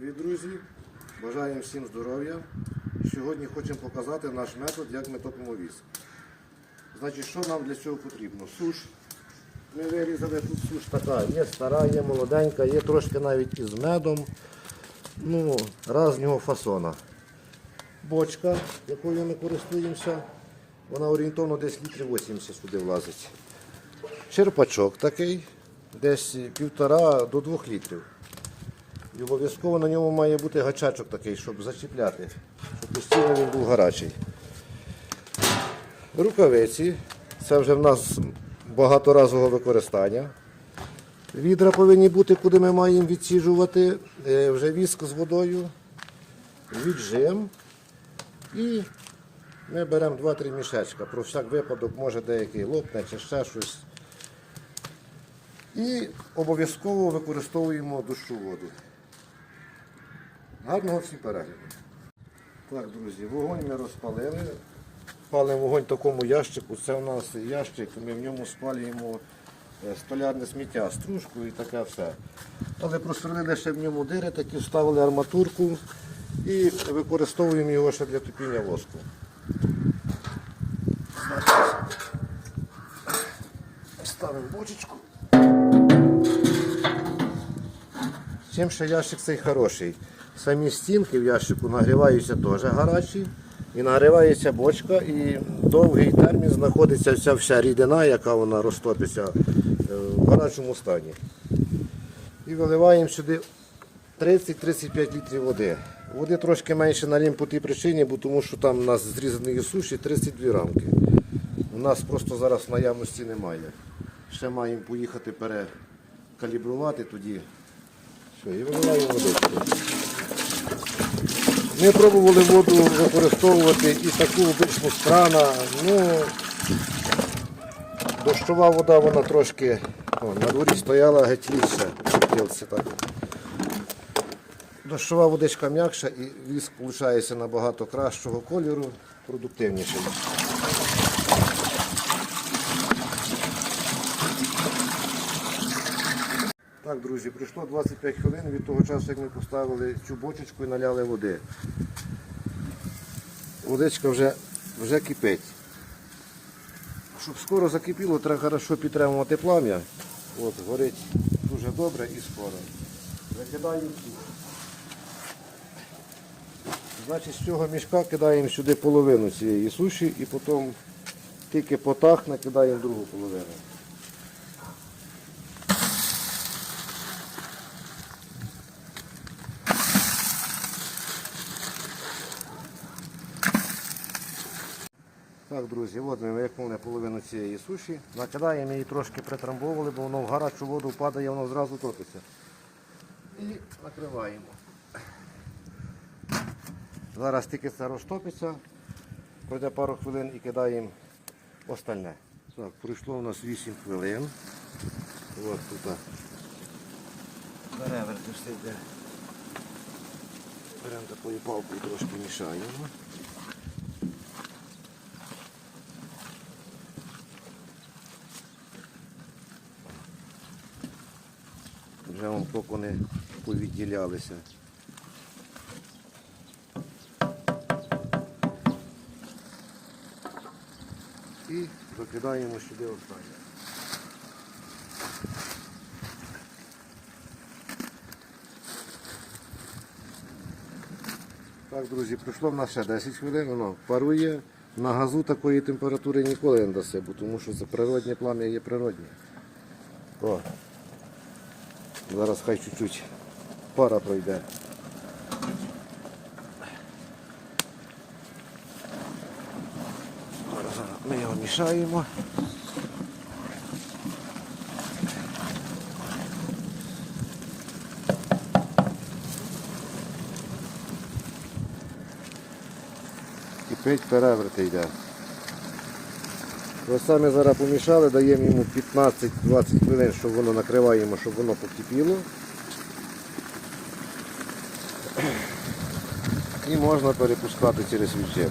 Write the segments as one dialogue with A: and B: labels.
A: Привіт, друзі! Бажаємо всім здоров'я. Сьогодні хочемо показати наш метод, як ми топимо віск. Значить, що нам для цього потрібно? Суш. Ми вирізали тут суш така, є стара, є молоденька, є трошки навіть із медом. Ну, різного фасона. Бочка, якою ми користуємося, вона орієнтовно десь літрів 80 сюди влазить. Черпачок такий, десь півтора до двох літрів. І обов'язково на ньому має бути гачачок такий, щоб зачіпляти, щоб постійно він був гарячий. Рукавиці. Це вже в нас багаторазового використання. Відра повинні бути, куди ми маємо відсіжувати. Е, Вже віск з водою, віджим. І ми беремо 2-3 мішечка. Про всяк випадок, може деякий лопне чи ще щось. І обов'язково використовуємо дощу воду. Гарного всім перегляду. Так, друзі, вогонь ми розпалили. Палимо вогонь в такому ящику. Це у нас ящик, ми в ньому спалюємо е, столярне сміття, стружку і таке все. Але просверлили ще в ньому дири, такі вставили арматурку і використовуємо його ще для топіння воску. Ставимо бочечку. Чим ще ящик цей хороший. Самі стінки в ящику нагріваються теж гарячі. І нагрівається бочка, і довгий термін знаходиться вся вся рідина, яка вона розтопиться е, в гарячому стані. І виливаємо сюди 30-35 літрів води. Води трошки менше налім по тій причині, бо тому що там у нас зрізаної суші 32 рамки. У нас просто зараз наявності немає. Ще маємо поїхати перекалібрувати тоді. Все, і виливаємо водичку. Ми пробували воду використовувати і таку обичну з крана. Ну, дощова вода, вона трошки о, на дворі стояла геть ліпше. Дощова водичка м'якша і віск виходить набагато кращого кольору, продуктивніший. Так, друзі, пройшло 25 хвилин від того часу, як ми поставили цю бочечку і наляли води. Водичка вже, вже кипить. Щоб скоро закипіло, треба хорошо підтримувати плам'я. От, горить дуже добре і скоро. Закидаємо сюди. Значить, з цього мішка кидаємо сюди половину цієї суші і потім тільки потах накидаємо другу половину. Так, друзі, от ми виконали половину цієї суші. Накидаємо її трошки притрамбовували, бо воно в гарячу воду падає, воно зразу топиться. І накриваємо. Зараз тільки це розтопиться, пройде пару хвилин і кидаємо остальне. Так, пройшло у нас 8 хвилин. От тут. Переверти все йде. Беремо такою палкою трошки мішаємо. Поки вони повідділялися. І викидаємо сюди останнє. Так, друзі, пройшло в нас ще 10 хвилин, воно парує. На газу такої температури ніколи не даси, бо тому що це плам'я є природнє. О, Зараз хай чуть-чуть пара пройде. Ми його мішаємо. Кипить переверти йде. Саме зараз помішали, даємо йому 15-20 хвилин, щоб воно накриваємо, щоб воно покипіло. І можна перепускати через віджим.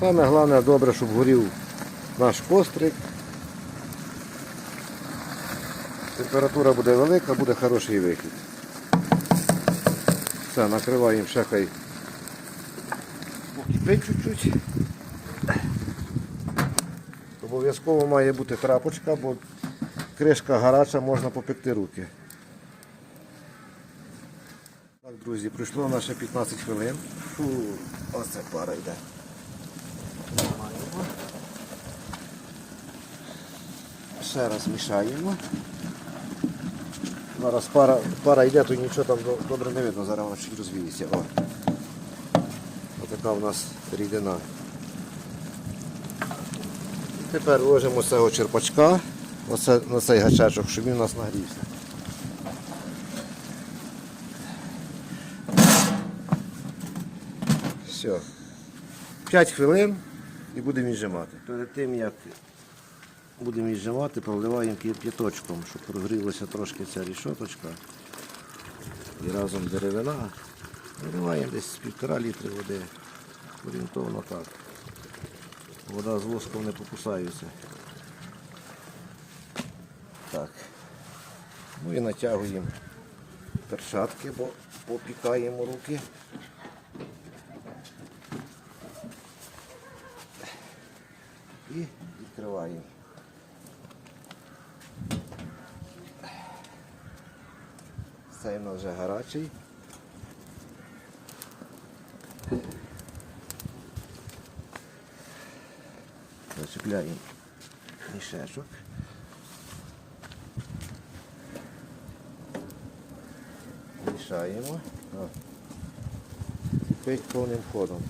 A: Саме головне добре, щоб горів наш кострик. Температура буде велика, буде хороший вихід. Все, накриваємо ще хай. Покипить чуть-чуть. Обов'язково має бути трапочка, бо кришка гаряча, можна попекти руки. Так, друзі, пройшло наше 15 хвилин. Фу, оце пара йде. Маємо. Ще раз мішаємо. Зараз пара, пара йде, то нічого там добре не видно, зараз вона чуть розвіється. О. Отака у нас рідина. Тепер ложимо з цього черпачка на цей гачечок, щоб він у нас нагрівся. Все. 5 хвилин і будемо віджимати. Перед тим як будемо віджимати, проливаємо кип'яточком, щоб прогрілася трошки ця рішоточка. І разом деревина. Наливаємо десь півтора літри води. Орієнтовно так. Вода з воском не покусаються. Так. Ну і натягуємо перчатки, бо попікаємо руки. І відкриваємо. Цей у нас вже гарячий. Зачепляємо мішечок. Мішаємо. О. Пить повним ходом.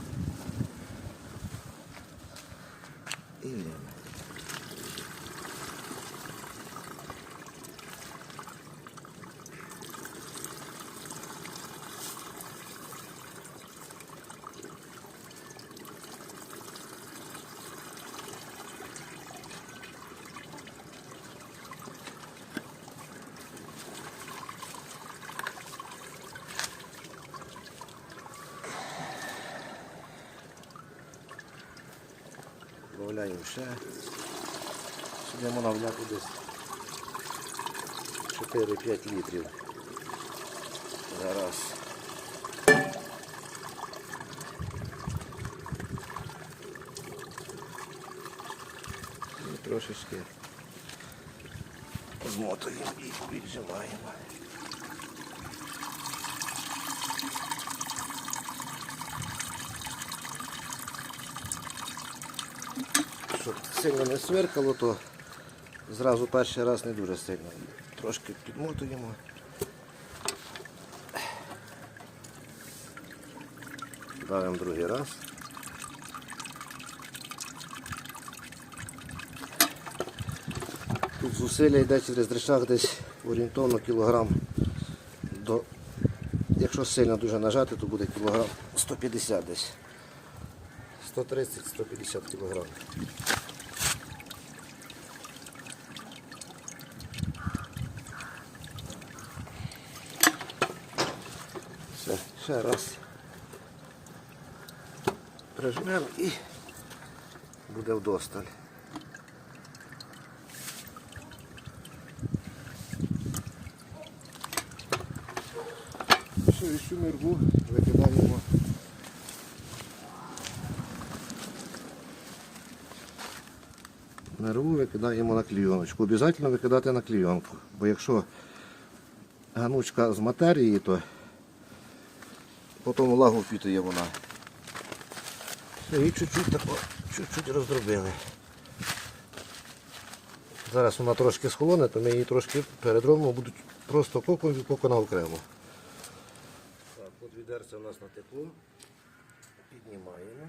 A: Додаємо ще. Будемо навляти десь 4-5 літрів. Зараз. І трошечки змотуємо і віджимаємо. Сильно не сверкало, то зразу перший раз не дуже сильно. Трошки підмотуємо. Давимо другий раз. Тут зусилля йде через дрищах десь орієнтовно кілограм до, якщо сильно дуже нажати, то буде кілограм 150 десь. 130-150 кілограм. Все, ще раз прижмемо і буде вдосталь. Все, і міргу викидаємо. Мирову викидаємо на клійоночку. Обов'язково викидати на клійонку. Бо якщо ганучка з матерії, то потім влагу впітує вона. І чуть-чуть роздробили. Зараз вона трошки схолоне, то ми її трошки передробимо, будуть просто коком і кокона окремо. Так, от відерце у нас натекло. Піднімаємо.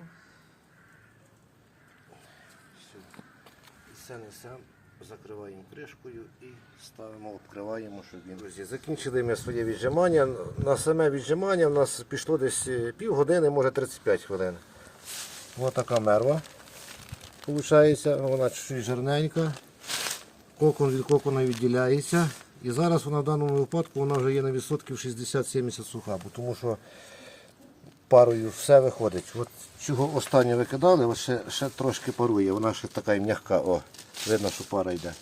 A: Все. Несемо, закриваємо кришкою і ставимо, обкриваємо, щоб він. Друзі, закінчили ми своє віджимання. На саме віджимання в нас пішло десь е, півгодини, може 35 хвилин. Ось така мерва. Получається, вона чуть-чуть жирненька. Кокон від кокона відділяється. І зараз вона в даному випадку вона вже є на відсотків 60-70 суха, бо тому що парою все виходить. От чого останнє викидали, ще, ще трошки парує, вона ще така і м'яка, Видно, що пара йде.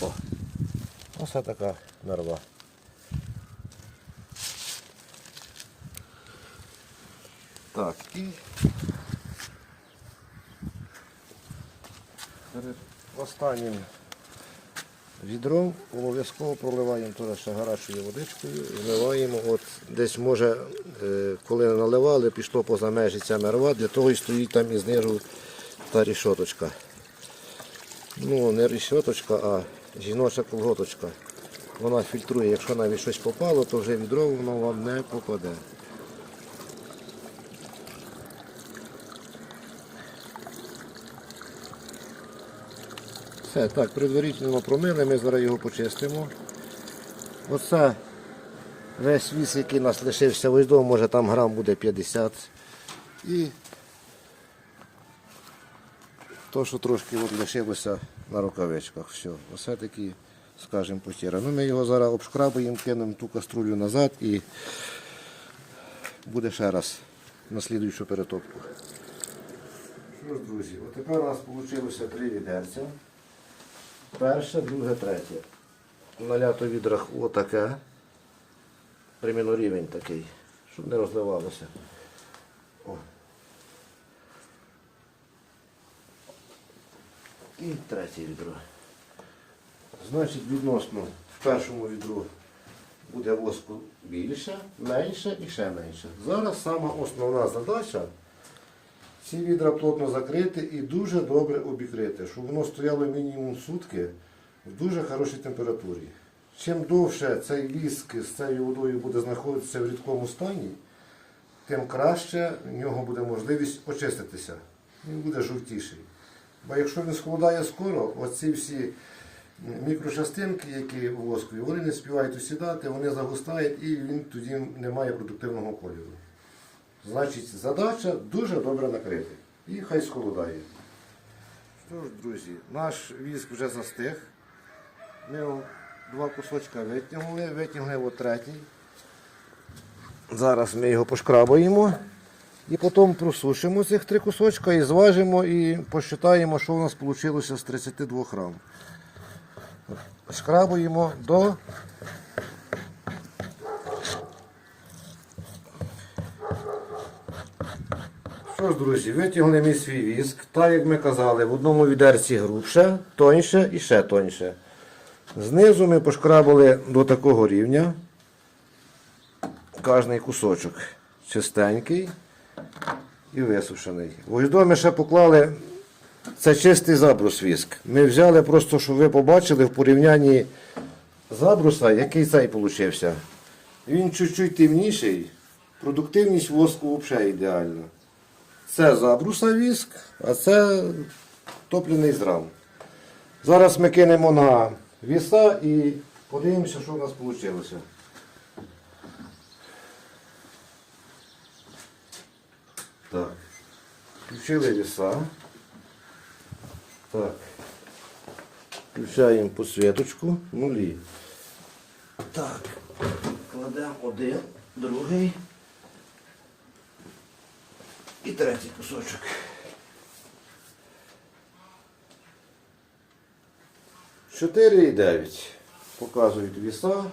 A: О, Оце така нарва. Так, і перед останнім відром обов'язково проливаємо теж ще гарячою водичкою, вливаємо, от десь може, е, коли наливали, пішло поза межі ця нарва, для того і стоїть там і знижу та рішоточка. Ну, не рішоточка, а жіноча колготочка. Вона фільтрує, якщо навіть щось попало, то вже відро воно вам не попаде. Все, так, предварительно промили, ми зараз його почистимо. Оце весь віс, який у нас лишився ось дома, може там грам буде 50. І то, що трошки лишилося на рукавичках. Все, оце такі, скажімо, потіра. Ну, ми його зараз обшкрабуємо, кинемо ту каструлю назад і буде ще раз на слідуючу перетопку. Що ж, друзі, от тепер у нас вийшло три відерця. Перше, друге, третє. Налято відрах отаке. Приміну рівень такий, щоб не розливалося. І третє відро. Значить, відносно в першому відру буде воску більше, менше і ще менше. Зараз сама основна задача ці відра плотно закрити і дуже добре обікрити, щоб воно стояло мінімум сутки в дуже хорошій температурі. Чим довше цей віск з цією водою буде знаходитися в рідкому стані, тим краще в нього буде можливість очиститися. Він буде жовтіший. Бо якщо він складає скоро, оці всі мікрочастинки, які в воску, вони не співають осідати, вони загустають і він тоді не має продуктивного кольору. Значить, задача дуже добре накрити. І хай схолодає. Що ж, друзі, наш віск вже застиг. Ми два кусочка витягнули, витягнули третій. Зараз ми його пошкрабаємо і потім просушимо цих три кусочка і зважимо і посчитаємо, що у нас вийшло з 32 грам. Шкрабуємо до Що ж, друзі, витягли ми свій віск. Так, як ми казали, в одному відерці грубше, тоньше і ще тоньше. Знизу ми пошкрабили до такого рівня. Кожний кусочок чистенький і висушений. В ось ще поклали це чистий забрус віск. Ми взяли просто, щоб ви побачили в порівнянні забруса, який цей получився. Він чуть-чуть темніший, продуктивність воску взагалі ідеальна. Це забруса віск, а це топлений зрам. Зараз ми кинемо на віса і подивимося, що у нас вийшло. Так. Включили віса. Так. Включаємо посвіточку. Нулі. Так. Кладемо один, другий. І третій кусочок. Чотири і дев'ять. Показують віса.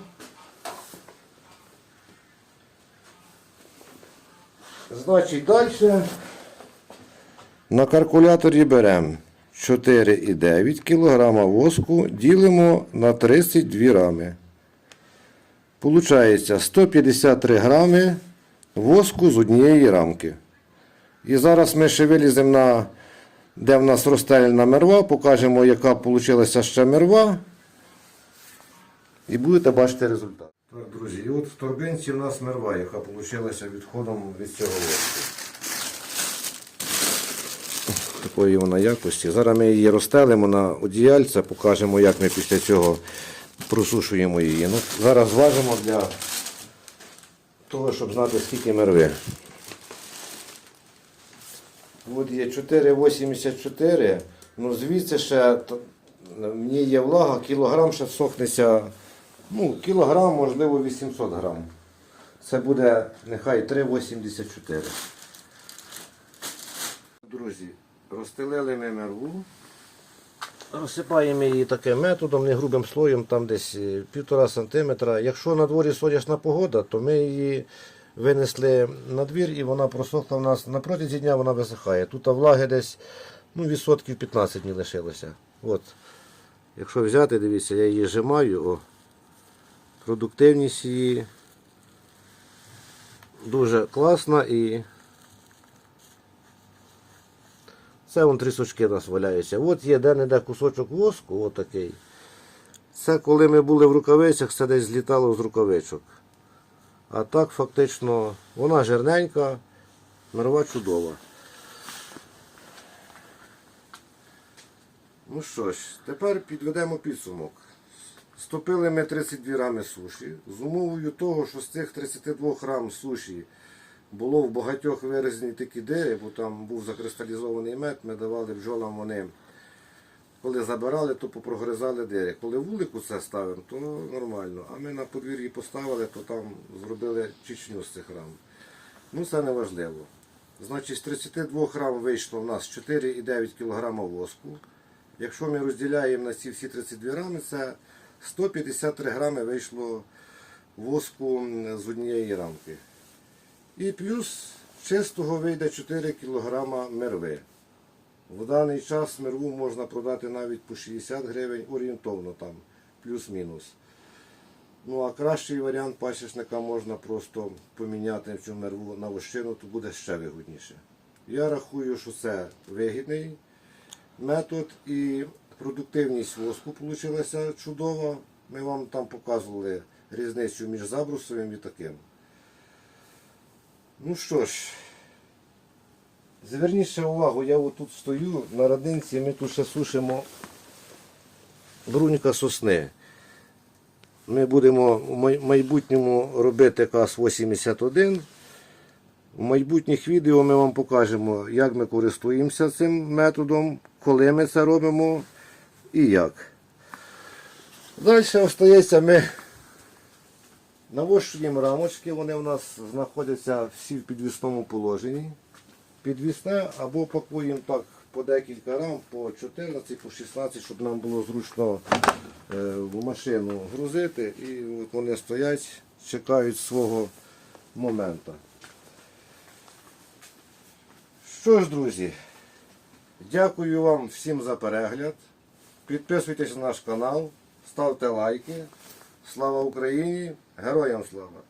A: Значить, далі на калькуляторі беремо 4,9 кг воску, ділимо на 32 рами. Получається 153 грами воску з однієї рамки. І зараз ми ще виліземо на, де в нас розстеляна мерва, покажемо, яка вийшла ще мерва. І будете бачити результат. Так, друзі, і от в торбинці в нас мерва, яка вийшла відходом від цього воску. Такої вона якості. Зараз ми її розстелимо на одіяльце, покажемо, як ми після цього просушуємо її. Ну, зараз зважимо для того, щоб знати, скільки мерви. От є 4,84. Ну звідси ще в ній є влага, кілограм ще сохнеться. Ну, кілограм, можливо, 800 грам. Це буде нехай 3,84. Друзі, розстелили ми мерву. Розсипаємо її таким методом, не грубим слоєм, там десь е, півтора сантиметра. Якщо на дворі сонячна погода, то ми її винесли на двір і вона просохла в нас на протязі дня вона висихає. Тут влаги десь ну, відсотків 15 не лишилося. От. Якщо взяти, дивіться, я її зжимаю, о, продуктивність її дуже класна і це вон трісочки у нас валяються. От є де-не-де кусочок воску, отакий. Це коли ми були в рукавицях, це десь злітало з рукавичок. А так фактично вона жирненька, мирова чудова. Ну що ж, тепер підведемо підсумок. Стопили ми 32 грами суші. З умовою того, що з цих 32 грам суші було в багатьох виразні такі дири, бо там був закристалізований мед, ми давали бджолам вони. Коли забирали, то попрогризали дири. Коли вулику це ставимо, то нормально. А ми на подвір'ї поставили, то там зробили чечню з цих грам. Ну це не важливо. Значить, з 32 грам вийшло в нас 4,9 кг воску. Якщо ми розділяємо на ці всі 32 грами, це 153 грами вийшло воску з однієї рамки. І плюс чистого вийде 4 кг мерви. В даний час мерву можна продати навіть по 60 гривень орієнтовно там, плюс-мінус. Ну а кращий варіант пасічника можна просто поміняти цю мерву на вощину, то буде ще вигідніше. Я рахую, що це вигідний метод і продуктивність воску вийшла чудова. Ми вам там показували різницю між забрусовим і таким. Ну що ж, зверніть увагу, я отут стою на родинці, ми тут ще сушимо брунька сосни. Ми будемо в майбутньому робити КАС-81. В майбутніх відео ми вам покажемо, як ми користуємося цим методом, коли ми це робимо і як. Далі остається ми навощуємо рамочки, вони у нас знаходяться всі в підвісному положенні. Підвісне або пакуємо так по декілька рам, по 14, по 16, щоб нам було зручно е, в машину грузити. І вони стоять, чекають свого моменту. Що ж, друзі, дякую вам всім за перегляд. Підписуйтесь на наш канал, ставте лайки. Слава Україні! Героям слава!